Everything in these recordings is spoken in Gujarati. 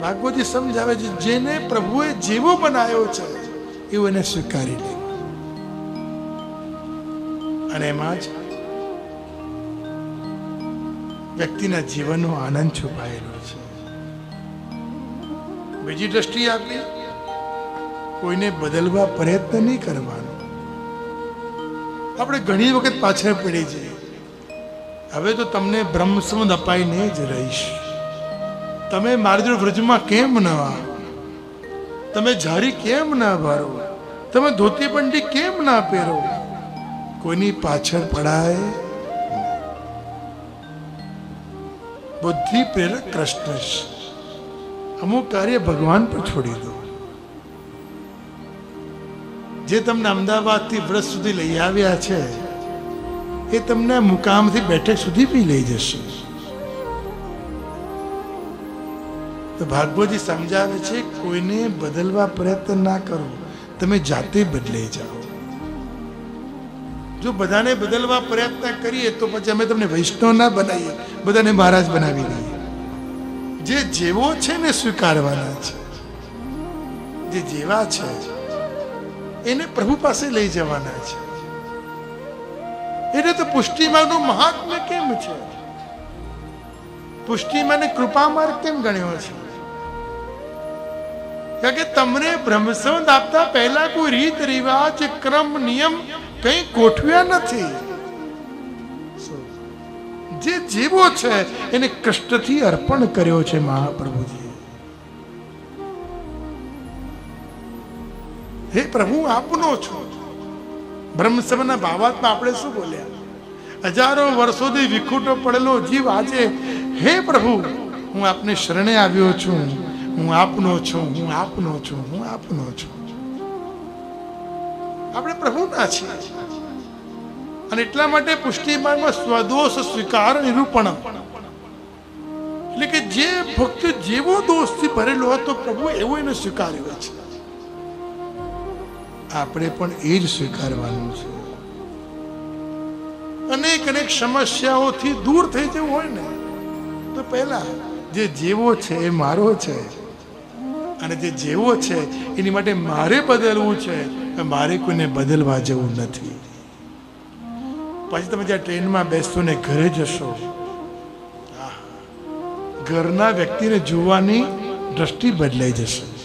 ભાગવતી સમજાવે છે, જેને પ્રભુએ જેવો બનાવ્યો છે, એવું એને સ્વીકારી લે. અને એમાં જ વ્યક્તિના જીવનનો આનંદ છુપાયેલો છે. બીજી દ્રષ્ટિ આપી કોઈને બદલવા પ્રયત્ન નહીં કરવાનો. આપણે ઘણી વખત પાછળ પડી જઈએ. હવે તો તમને બ્રહ્મસમદ અપાઈને જ રહીશ. તમે મારી વ્રજમાં કેમ ન તમે ઝારી કેમ ના ભરો? તમે ધોતી પંડી કેમ ના પહેરો? કોઈની પાછળ પડાય? બુદ્ધિ પ્રેરક કૃષ્ણ અમુક કાર્ય ભગવાન પર છોડી દો. જે તમને અમદાવાદથી વ્રત સુધી લઈ આવ્યા છે, એ તમને મુકામથી બેઠક સુધી બી લઈ જશે. તો ભાગવતજી સમજાવે છે, કોઈને બદલવા પ્રયત્ન ના કરો, તમે જાતે બદલાઈ જાઓ. જો બધાને બદલવા પ્રયત્ન કરીએ, તો પછી અમે તમને વૈષ્ણવ ના બનાવીએ, બધાને મહારાજ બનાવી દઈએ. જે જેવો છે ને સ્વીકારવાના છે, જે જેવા છે એને પ્રભુ પાસે લઈ જવાના છે. એટલે તો પુષ્ટિમાર્ગનું મહાત્મ્ય કેમ છે? પુષ્ટિમાને કૃપા માર્ગ કેમ ગણ્યો છે? કારણ કે તમને બ્રહ્મસંદ આપતા પહેલા કોઈ રીત રિવાજ, ક્રમ, નિયમ કંઈ ગોઠવ્યા નથી. જે જેવો છે, એને કષ્ટથી અર્પણ કર્યો છે મહાપ્રભુજી. હે પ્રભુ, આપનો છો. બ્રહ્મસભના ભાવાત્મા આપણે શું બોલ્યા? હજારો વર્ષોથી વિખૂટો પડેલો જીવ આજે, હે પ્રભુ, હું આપને શરણે આવ્યો છું. હું આપનો છું, હું આપનો છું, હું આપનો છું. આપણે પ્રભુના છીએ. અને એટલા માટે પુષ્ટિમાનમાં સ્વદોષ સ્વીકાર નિરૂપણ. એટલે કે જે ભક્ત જેવો દોષથી ભરેલો હતો પ્રભુ એવો એને સ્વીકાર્યો છે. આપણે પણ એ જ સ્વીકારવાનું છે. અનેક અનેક સમસ્યાઓથી દૂર થઈ જવું હોય ને, તો પહેલા જે જેવો છે એ મારો છે. અને જે જેવો છે, એની માટે મારે બદલવું છે મારે કોઈને બદલવા જવું નથી. પછી તમે જ્યાં ટ્રેનમાં બેસશો ને ઘરે જશો ઘરના વ્યક્તિને જોવાની દ્રષ્ટિ બદલાઈ જશે.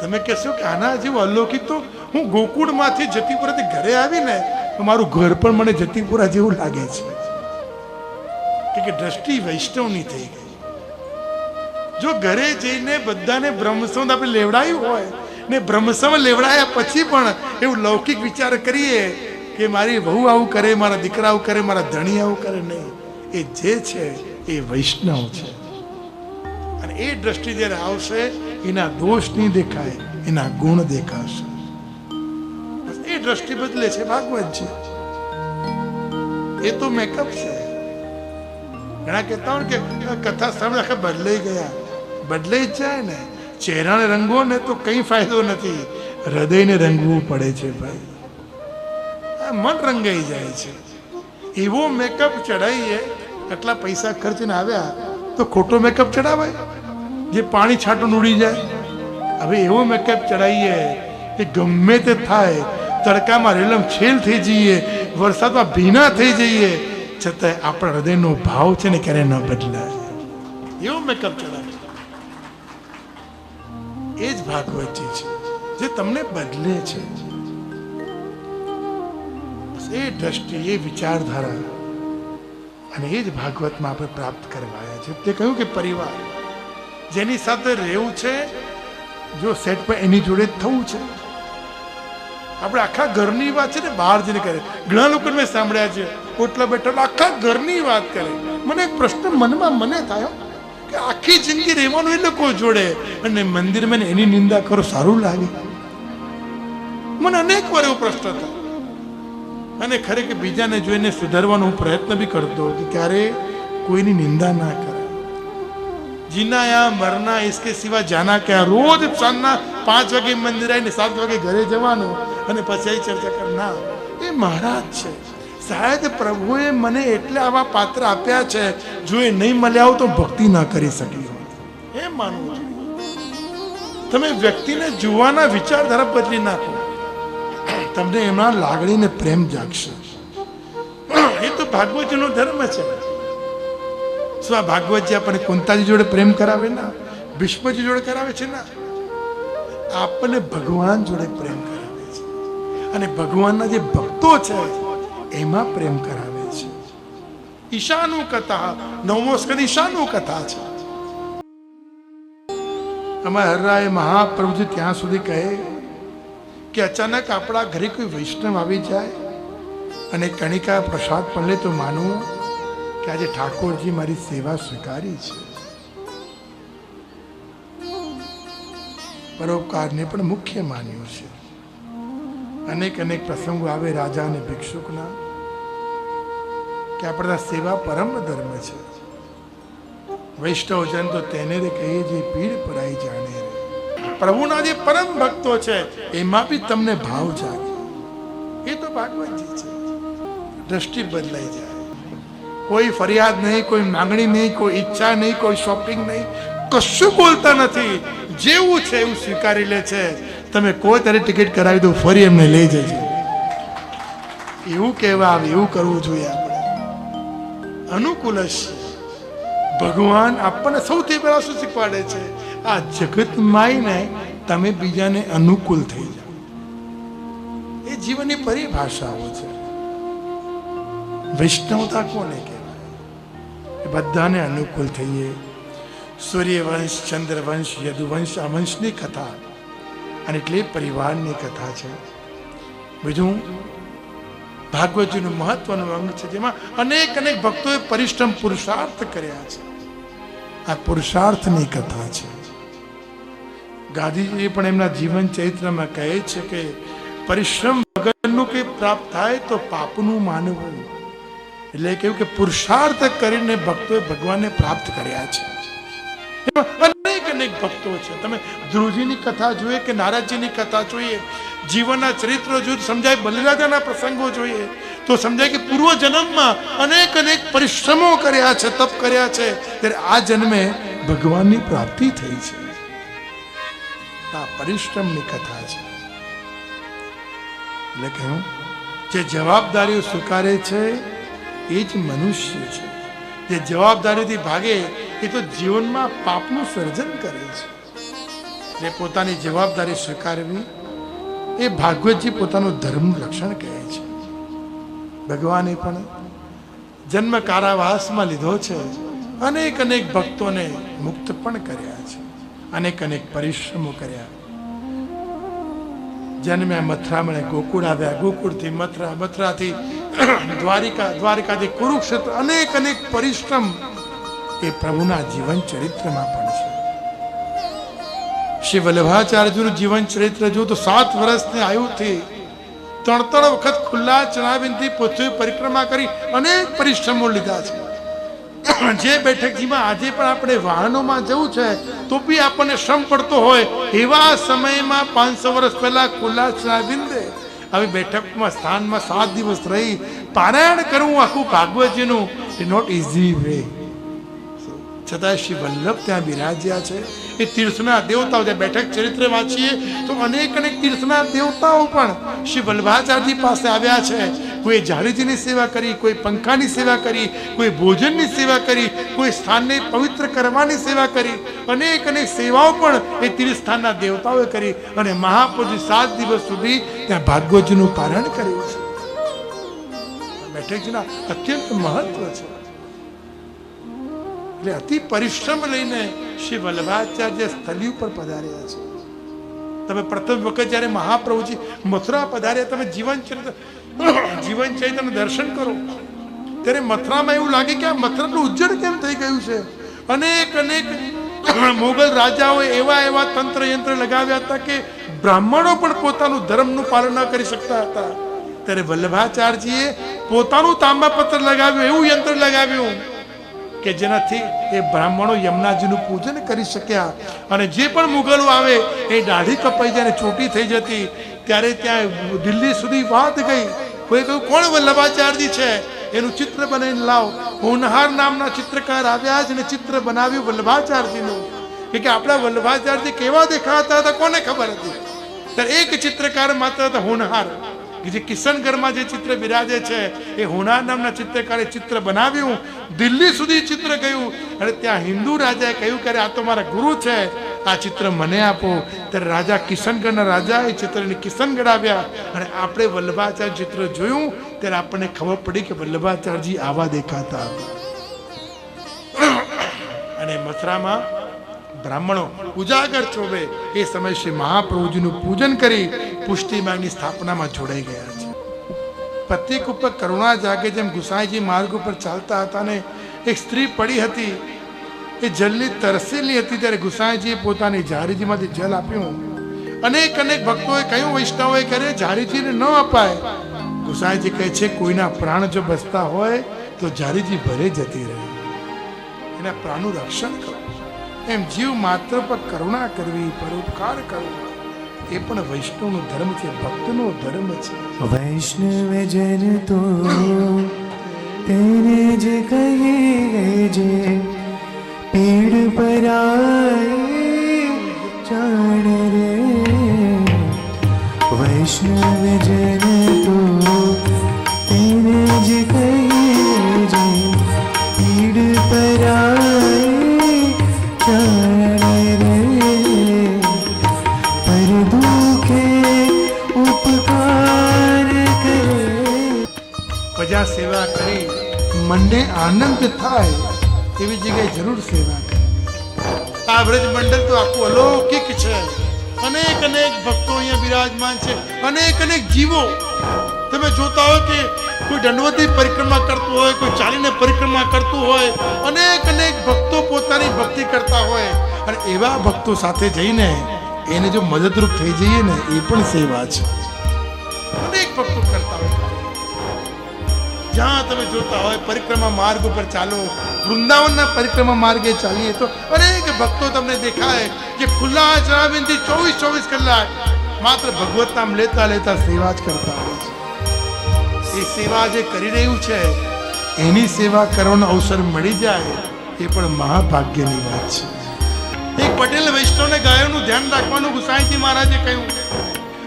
તમે કહેશો કે આના જેવું અલૌકિક તો હું ગોકુળમાંથી જતીપુરાથી ઘરે આવીને તો મારું ઘર પણ મને જતીપુરા જેવું લાગે છે. કે દ્રષ્ટિ વૈષ્ણવની થઈ ગઈ. જો ઘરે જઈને બધાને બ્રહ્મસંદ આપણે લેવડાયું હોય ને બ્રહ્મસંદ લેવડાયા પછી પણ એવું લૌકિક વિચાર કરીએ કે મારી વહુ આવું કરે, મારા દીકરા આવું કરે, મારા ધણી આવું કરે નહીં. એ જે છે એ વૈષ્ણવ છે. અને એ દ્રષ્ટિ જ્યારે આવશે એના દોષ નહીં દેખાય, એના ગુણ દેખાશે. એ દ્રષ્ટિ બદલે છે ભાગવતજી. એ તો મેકઅપ છે. ઘણા કહેતા હોય કે કથા સામે આખા બદલાઈ ગયા. બદલાઈ જ જાય ને. ચહેરાને રંગવો ને તો કંઈ ફાયદો નથી. હૃદયને રંગવું પડે છે ભાઈ. મન રંગાઈ જાય છે. એવો મેકઅપ ચડાવીએ આટલા પૈસા ખર્ચીને આવ્યા, તો ખોટો મેકઅપ ચડાવાય જે પાણી છાંટું ઉડી જાય. હવે એવો મેકઅપ ચડાવીએ કે ગમે તે થાય, તડકામાં રેલમ છેલ થઈ જઈએ, વરસાદમાં ભીના થઈ જઈએ, છતાંય આપણા હૃદયનો ભાવ છે ને ક્યારે ન બદલાય. એવો મેકઅપ ચડાવે એ જ ભાગવતજી છે, જે તમને બદલે છે. એ દ્રષ્ટિ, એ વિચારધારા અને એ જ ભાગવતમાં આપણે પ્રાપ્ત કરવાયા છે. તે કહ્યું કે પરિવાર જેની સાથે રહેવું છે, જો સેટ પર એની જોડે થવું છે. આપણે આખા ઘરની વાત છે ને, બહાર જઈને કરે. ઘણા લોકો મેં સાંભળ્યા છે ઓટલા બેઠા આખા ઘરની વાત કરે. મને એક પ્રશ્ન મનમાં મને થયો કે આખી જિંદગી રહેવાનું એ લોકો જોડે? અને મંદિરમાં એની નિંદા કરો, સારું લાગે. મને અનેક વાર એવો પ્રશ્ન થયો. અને ખરેખર બીજાને જોઈને સુધારવાનો હું પ્રયત્ન બી કરતો હતો ક્યારે કોઈની નિંદા ના કરે. જીના યા મરના ઇસકે સિવા જાના ક્યાં? રોજ સાંજના પાંચ વાગે મંદિર આવીને સાત વાગે ઘરે જવાનું અને પછી ચર્ચા કર ના એ મહારાજ છે. શાયદ પ્રભુએ મને એટલે આવા પાત્ર આપ્યા છે, જો એ નહીં મળ્યા તો ભક્તિ ના કરી શકી એમ માનવું છું. તમે વ્યક્તિને જોવાના વિચારધારા બદલી નાખો. તમને એમના લાગણીને પ્રેમ જાગશે. એ તો ભાગવતજીનો ધર્મ છે. શું આ ભાગવતજી આપણને કુંતાજી જોડે પ્રેમ કરાવે ના? ભીષ્મજી જોડે કરાવે છે ના? આપણને ભગવાન જોડે પ્રેમ કરાવે છે. અને ભગવાનના જે ભક્તો છે, એમાં પ્રેમ કરાવે છે. ઈશાનું કથા નવમો સ્કંદ ઈશાનું કથા છે. અમારા હરરાય મહાપ્રભુજી ત્યાં સુધી કહે કે અચાનક આપણા ઘરે કોઈ વૈષ્ણવ આવી જાય અને કણિકા પ્રસાદ પણ લે તો માનવું કે આજે ઠાકોરજી મારી સેવા સ્વીકારી છે. પરોપકારને પણ મુખ્ય માન્યો છે. અનેક અનેક પ્રસંગો આવે રાજા અને ભિક્ષુકના કે આપણા સેવા પરમ ધર્મ છે. વૈષ્ણવજન તો તેને રે કહીએ જે પીડ પરાઈ જાણે પ્રભુના જે પરમ ભક્તો છે, એમાં બી તમને ભાવ જાગે. એ તો ભાગવતજી છે. દ્રષ્ટિ બદલાઈ જાય. કોઈ ફરિયાદ નહીં, કોઈ માંગણી નહીં, કોઈ ઈચ્છા નહીં, કોઈ શોપિંગ નહીં. કશું બોલતા નથી. જેવું છે એવું સ્વીકારી લે છે. તમે કોઈ તારી ટિકિટ કરાવી દો, ફરી એમને લઈ જજો. એવું કહેવા આવે એવું કરવું જોઈએ આપણે. અનુકૂળ છે. ભગવાન આપણને સૌથી પહેલા શું શીખવાડે છે? આ જગતમાંય ને તમે બીજાને અનુકૂળ થઈ જાઓ. એ જીવનની પરિભાષાઓ છે. વૈષ્ણવતા કોને એ બધાને અનુકૂળ થઈએ. સૂર્યવંશ, ચંદ્રવંશ, યદુવંશ આ વંશની કથા અને એટલે પરિવારની કથા છે. બીજું, ભાગવતજીનું મહત્વનું અંગ છે જેમાં અનેક અનેક ભક્તોએ પરિશ્રમ પુરુષાર્થ કર્યા છે. આ પુરુષાર્થની કથા છે. ગાંધીજી પણ એમના જીવન ચરિત્રમાં કહે છે કે પરિશ્રમ વગરનું કંઈ પ્રાપ્ત થાય તો પાપનું માનવું. એટલે કહ્યું કે પુરુષાર્થ કરીને ભક્તોએ ભગવાનને પ્રાપ્ત કર્યા છે. અનેક અનેક ભક્તો છે. તમે ધ્રુવજીની કથા જોઈએ કે નારાજજીની કથા જોઈએ? જીવનના ચરિત્રો જોઈએ, સમજાય બલિરાજાના પ્રસંગો જોઈએ. તો સમજાય કે પૂર્વ જન્મમાં અનેક અનેક પરિશ્રમો કર્યા છે, તપ કર્યા છે. ત્યારે આ જન્મે ભગવાનની પ્રાપ્તિ થઈ છે. આ પરિશ્રમની કથા છે. એટલે કહ્યું, જે જવાબદારીઓ સ્વીકારે છે એ જ મનુષ્ય છે. જે જવાબદારીથી ભાગે એ તો જીવનમાં પાપનું સર્જન કરે છે. જે પોતાની જવાબદારી સ્વીકારવી એ ભાગવતજી પોતાનું ધર્મ રક્ષણ કહે છે. ભગવાને પણ જન્મ કારાવાસમાં લીધો છે. અનેક અનેક ભક્તોને મુક્ત પણ કર્યા છે. અનેક અનેક પરિશ્રમો કર્યા. જન્મ્યા મથરામણે ગોકુળ આવ્યા. ગોકુળથી મથરા, મથરાથી દ્વારિકા, દ્વારિકાથી કુરુક્ષેત્ર અનેક અનેક પરિશ્રમ એ પ્રભુના જીવન ચરિત્રમાં પણ છે. શ્રી વલ્લભાચાર્યજીનું જીવન ચરિત્ર જો તો સાત વર્ષની આયુથી ત્રણ ત્રણ વખત ખુલ્લા ચણાવીનથી પૃથ્વી પરિક્રમા કરી અનેક પરિશ્રમો લીધા છે. જે બેઠકજીમાં આજે પણ આપણે વાહનોમાં જવું છે, તો બી આપણને શ્રમ પડતો હોય એવા સમયમાં પાંચસો વર્ષ પહેલા ખુલ્લા ચણાવીંદે આવી બેઠકમાં સ્થાનમાં સાત દિવસ રહી પારાયણ કરવું આખું ભાગવતજીનું. નોટ ઇઝી વે છતાં શ્રી વલ્લભ ત્યાં બિરાજ્યા છે. એ તીર્થના દેવતાઓ ત્યાં બેઠક ચરિત્ર વાંચીએ, તો અનેક અનેક તીર્થના દેવતાઓ પણ શ્રી વલ્લભાચાર્યજી પાસે આવ્યા છે. કોઈ જાડીજીની સેવા કરી, કોઈ પંખાની સેવા કરી, કોઈ ભોજનની સેવા કરી, કોઈ સ્થાનને પવિત્ર કરવાની સેવા કરી. અનેક અનેક સેવાઓ પણ એ તીર્થસ્થાનના દેવતાઓએ કરી અને મહાપુરુષ સાત દિવસ સુધી ત્યાં ભાગવતજીનું પારણ કર્યું છે. બેઠકજીના અત્યંત મહત્વ છે. એટલે અતિ પરિશ્રમ લઈને શ્રી વલ્લભાચાર્ય સ્થલી ઉપર પધાર્યા છે. તમે પ્રથમ વખત જ્યારે મહાપ્રભુજી મથુરા પધાર્યા, તમે જીવન ચરિત્ર જીવન ચરિત્રનું દર્શન કરો. ત્યારે મથુરામાં એવું લાગે કે આ મથુરાનું ઉજ્જડ કેમ થઈ ગયું છે? અનેક અનેક મોગલ રાજાઓએ એવા એવા તંત્ર યંત્ર લગાવ્યા હતા કે બ્રાહ્મણો પણ પોતાનું ધર્મનું પાલન ન કરી શકતા હતા. ત્યારે વલ્લભાચાર્યજીએ પોતાનું તાંબાપત્ર લગાવ્યું, એવું યંત્ર લગાવ્યું. કે જેનાથી એ બ્રાહ્મણો યમુનાજીનું પૂજન કરી શક્યા. અને જે પણ મુગલો આવે, એ દાઢી કપાઈ જાય ચોટી થઈ જતી. ત્યારે ત્યાં દિલ્હી સુધી વાત ગઈ. કોઈ કહ્યું, કોણ વલ્લભાચાર્યજી છે? એનું ચિત્ર બનાવીને લાવ. હોનહાર નામના ચિત્રકાર આવ્યા જ ને ચિત્ર બનાવ્યું વલ્લભાચાર્યજીનું. કે આપણા વલ્લભાચાર્યજી કેવા દેખાતા હતા, કોને ખબર હતી? ત્યારે એક ચિત્રકાર માત્ર હતા હોનહાર. કે જે કિશનગઢમાં જે ચિત્ર બિરાજે છે, એ હોનાર નામના ચિત્રકારે ચિત્ર બનાવ્યું, દિલ્હી સુધી ચિત્ર ગયું. અને ત્યાં હિન્દુ રાજાએ કહ્યું કે આ તો મારા ગુરુ છે, આ ચિત્ર મને આપો. ત્યારે રાજા કિશનગઢના રાજા એ ચિત્રને કિશનગઢ આવ્યા અને આપણે વલ્લભાચાર્ય ચિત્ર જોયું, ત્યારે આપણને ખબર પડી કે વલ્લભાચાર્યજી આવા દેખાતા હતા. અને મથુરામાં બ્રાહ્મણો, ઉજાગર ચોબે એ સમય શ્રી મહાપ્રભુજીનું પૂજન કરી પુષ્ટિમાર્ગની સ્થાપનામાં જોડાઈ ગયા છે. પ્રત્યેક ઉપર કરુણા જાગે જેમ ગુસાઈજી માર્ગ ઉપર ચાલતા હતા ને એક સ્ત્રી પડી હતી, એ જલની તરસેલી હતી ત્યારે ગુસાઈજીએ પોતાની ઝારીજીમાંથી જલ આપ્યું. અનેક અનેક ભક્તોએ કહ્યું, વૈષ્ણવોએ કરે ઝારીજીને ન અપાય. ગુસાઈજી કહે છે, કોઈના પ્રાણ જો બસતા હોય તો ઝારીજી ભરે જતી રહે. એના પ્રાણનું રક્ષણ કરો. એમ જીવ માત્ર પર કરુણા કરવી, પરોપકાર કરવો, એ પણ વૈષ્ણવનો ધર્મ છે, ભક્તનો ધર્મ છે. વૈષ્ણવજન તો તેને જ કહીએ જે પીડ પરાય જાણ રે. વૈષ્ણવજન તો પરિક્રમા કરતું હોય, કોઈ ચાલીને પરિક્રમા કરતું હોય, અનેક અનેક ભક્તો પોતાની ભક્તિ કરતા હોય. અને એવા ભક્તો સાથે જઈને એને જો મદદરૂપ થઈ જઈએ ને, એ પણ સેવા છે. અનેક ભક્તો કરતા હોય. જ્યાં તમે જોતા હોય પરિક્રમા માર્ગ ઉપર ચાલો વૃંદાવનના પરિક્રમા માર્ગે ચાલીએ તો અનેક ભક્તો તમને દેખાય જે ખુલ્લા જણાવીનથી ચોવીસ ચોવીસ કલાક માત્ર ભગવત નામ લેતા લેતા સેવા જ કરતા હોય છે. એ સેવા જે કરી રહ્યું છે, એની સેવા કરવાનો અવસર મળી જાય એ પણ મહાભાગ્યની વાત છે. એક પટેલ વૈષ્ણવને ગાયોનું ધ્યાન રાખવાનું ગુસાઈજી મહારાજે કહ્યું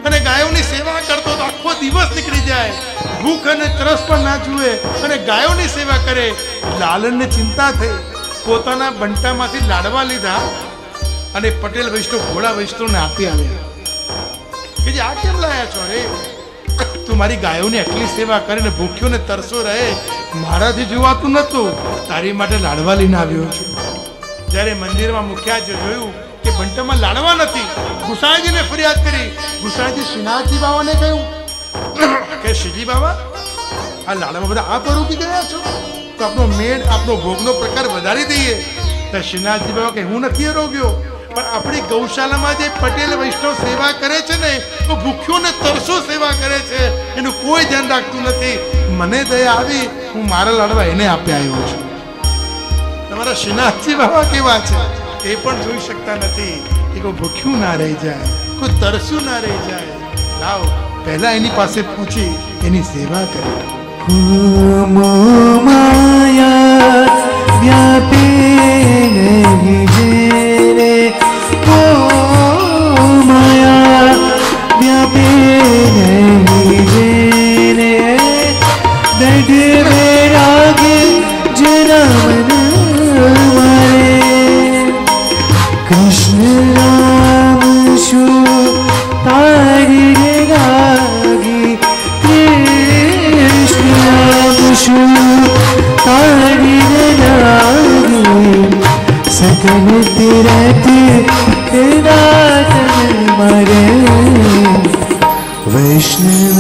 અને ગાયોની સેવા કરતો તો આખો દિવસ નીકળી જાય. ભૂખ અને ત્રસ પણ ના જુએ અને ગાયોની સેવા કરે. લાલનને ચિંતા થઈ. પોતાના બંટામાંથી લાડવા લીધા અને પટેલ વૈષ્ણવ ઘોડા વૈષ્ણવને આપી આવ્યા. કે જે આ કેમ લાયા છો રે? તું મારી ગાયોની આટલી સેવા કરીને ભૂખ્યો ને તરસો રહે, મારાથી જોવાતું નતું તારી માટે લાડવા લઈને આવ્યો છું. જ્યારે મંદિરમાં મુખ્યા જે જોયું કે બંટામાં લાડવા નથી, ગુસાઈજીને ફરિયાદ કરી. ગુસાઈજી શ્રીનાથજી બાવાને કહ્યું કે શ્રીજી બાબા, આ લાડામાં બધા આ પર ગયા છો? તો આપણો મેળ આપણો ભોગનો પ્રકાર વધારી દઈએ. તો શ્રીનાથજી બાબા કે, હું નથી રોગ્યો પણ આપણી ગૌશાલામાં જે પટેલ વૈષ્ણવ સેવા કરે છે ને, તો ભૂખ્યોને તરસો સેવા કરે છે. એનું કોઈ ધ્યાન રાખતું નથી. મને દયા આવી, હું મારા લાડવા એને આપી આવ્યો છું. તમારા શ્રીનાથજી બાબા કેવા છે? એ પણ જોઈ શકતા નથી. કે કોઈ ભૂખ્યું ના રહી જાય, કોઈ તરસ્યું ના રહી જાય. લાવ. પહેલા એની પાસે પૂછી એની સેવા કરી. માયા વ્યાપી નહીં રહેતી રહેતી રાત મરે વૈષ્ણવ